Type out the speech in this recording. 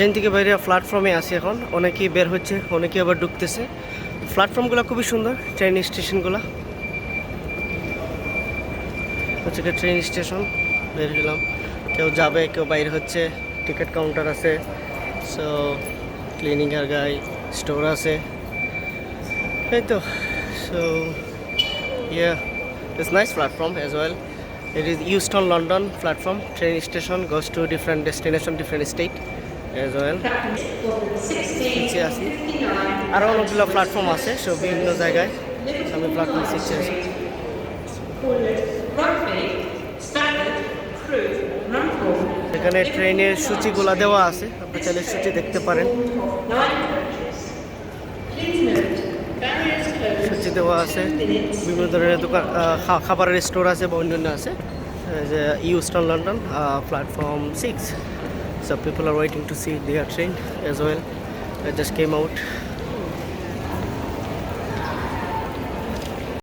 Train থেকে বাইরে প্ল্যাটফর্মে আসি এখন। অনেকেই বের হচ্ছে অনেকেই আবার ঢুকতেছে। প্ল্যাটফর্মগুলো খুবই সুন্দর ট্রেন স্টেশনগুলো হচ্ছে কি ট্রেন স্টেশন বের হলাম। কেউ যাবে কেউ বাইরে হচ্ছে টিকিট কাউন্টার আছে। সো ক্লিনিং আর গাই স্টোর আছে। এই তো so yeah it's nice platform as well It is Euston London platform. Train station goes to different destination, different state. Well. নিচে আছি। আরও অনেকগুলো প্ল্যাটফর্ম আছে, সব বিভিন্ন জায়গায়। আমি প্ল্যাটফর্ম শিখছি আছি। এখানে ট্রেনের সূচিগুলো দেওয়া আছে, আপনি চাইলে সূচি দেখতে পারেন। সূচি দেওয়া আছে। বিভিন্ন ধরনের দোকান খাবারের স্টোর আছে বা অন্যান্য আছে। যে Euston London platform six so people are waiting to see their train as well. I just came out.